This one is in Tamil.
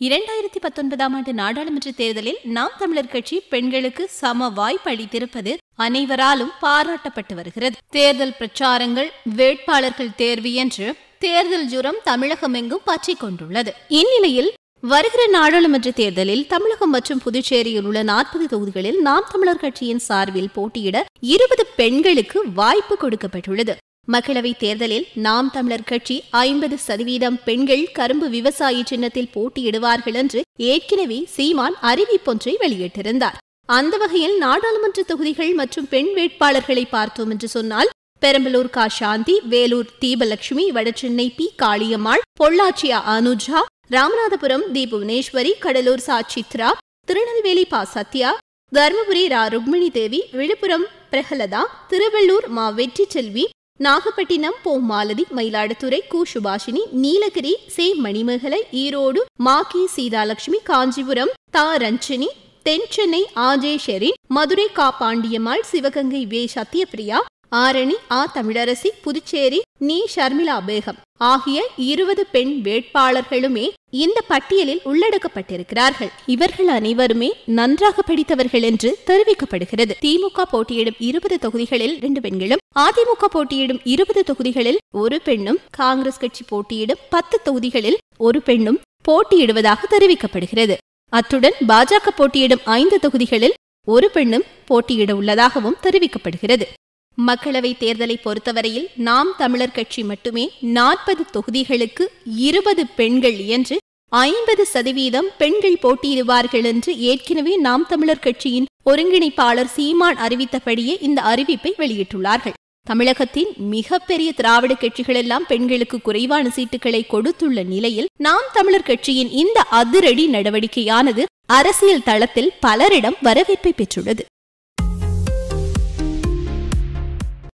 இரண்டாயிரத்தி பத்தொன்பதாம் ஆண்டு நாடாளுமன்ற தேர்தலில் நாம் தமிழர் கட்சி பெண்களுக்கு சம வாய்ப்பு அளித்திருப்பது அனைவராலும் பாராட்டப்பட்டு வருகிறது. தேர்தல் பிரச்சாரங்கள் வேட்பாளர்கள் தேர்வு என்று தேர்தல் ஜுரம் தமிழகமெங்கும் பற்றி கொண்டுள்ளது. இந்நிலையில் வருகிற நாடாளுமன்ற தேர்தலில் தமிழகம் மற்றும் புதுச்சேரியில் உள்ள நாற்பது தொகுதிகளில் நாம் தமிழர் கட்சியின் சார்பில் போட்டியிட இருபது பெண்களுக்கு வாய்ப்பு கொடுக்கப்பட்டுள்ளது. மக்களவை தேர்தலில் நாம் தமிழர் கட்சி ஐம்பது சதவீதம் பெண்கள் கரும்பு விவசாயி சின்னத்தில் போட்டியிடுவார்கள் என்று ஏற்கனவே சீமான் அறிவிப்பொன்றை வெளியிட்டிருந்தார். அந்த வகையில் நாடாளுமன்ற தொகுதிகள் மற்றும் பெண் வேட்பாளர்களை பார்த்தோம் என்று சொன்னால் பெரம்பலூர் கா சாந்தி வேலூர் தீபலட்சுமி வடசென்னை பி காளியம்மாள் பொள்ளாச்சியா அனுஜா ராமநாதபுரம் தி புவனேஸ்வரி கடலூர் சா சித்ரா திருநெல்வேலி பா சத்யா தருமபுரி ரா ருக்மிணி தேவி விழுப்புரம் பிரகலதா திருவள்ளூர் மா வெற்றி செல்வி நாகப்பட்டினம் போ மாலதி மயிலாடுதுறை கு சுபாஷினி நீலகிரி சே மணிமேகலை ஈரோடு மா கே சீதாலட்சுமி காஞ்சிபுரம் தா ரஞ்சனி தென்சென்னை ஆஜே ஷெரின் மதுரை கா பாண்டியம்மாள் சிவகங்கை வே சத்யபிரியா ஆரணி ஆ தமிழரசி புதுச்சேரி நீ ஷர்மிளா பேகம். ஆகிய இருபது பெண் வேட்பாளர்களுமே இந்த பட்டியலில் உள்ளடக்கப்பட்டிருக்கிறார்கள். இவர்கள் அனைவருமே நன்றாக படித்தவர்கள் என்று தெரிவிக்கப்படுகிறது. திமுக போட்டியிடும் இருபது தொகுதிகளில் இரண்டு பெண்களும் அதிமுக போட்டியிடும் இருபது தொகுதிகளில் ஒரு பெண்ணும் காங்கிரஸ் கட்சி போட்டியிடும் பத்து தொகுதிகளில் ஒரு பெண்ணும் போட்டியிடுவதாக தெரிவிக்கப்படுகிறது. அத்துடன் பாஜக போட்டியிடும் ஐந்து தொகுதிகளில் ஒரு பெண்ணும் போட்டியிட உள்ளதாகவும் தெரிவிக்கப்படுகிறது. மக்களவை தேர்தலை பொறுத்தவரையில் நாம் தமிழர் கட்சி மட்டுமே நாற்பது தொகுதிகளுக்கு இருபது பெண்கள் என்று ஐம்பது சதவீதம் பெண்கள் போட்டியிடுவார்கள் என்று ஏற்கனவே நாம் தமிழர் கட்சியின் ஒருங்கிணைப்பாளர் சீமான் அறிவித்தபடியே இந்த அறிவிப்பை வெளியிட்டுள்ளார்கள். தமிழகத்தின் மிகப்பெரிய திராவிட கட்சிகளெல்லாம் பெண்களுக்கு குறைவான சீட்டுகளை கொடுத்துள்ள நிலையில் நாம் தமிழர் கட்சியின் இந்த அதிரடி நடவடிக்கையானது அரசியல் தளத்தில் பலரிடம் வரவேற்பை பெற்றுள்ளது.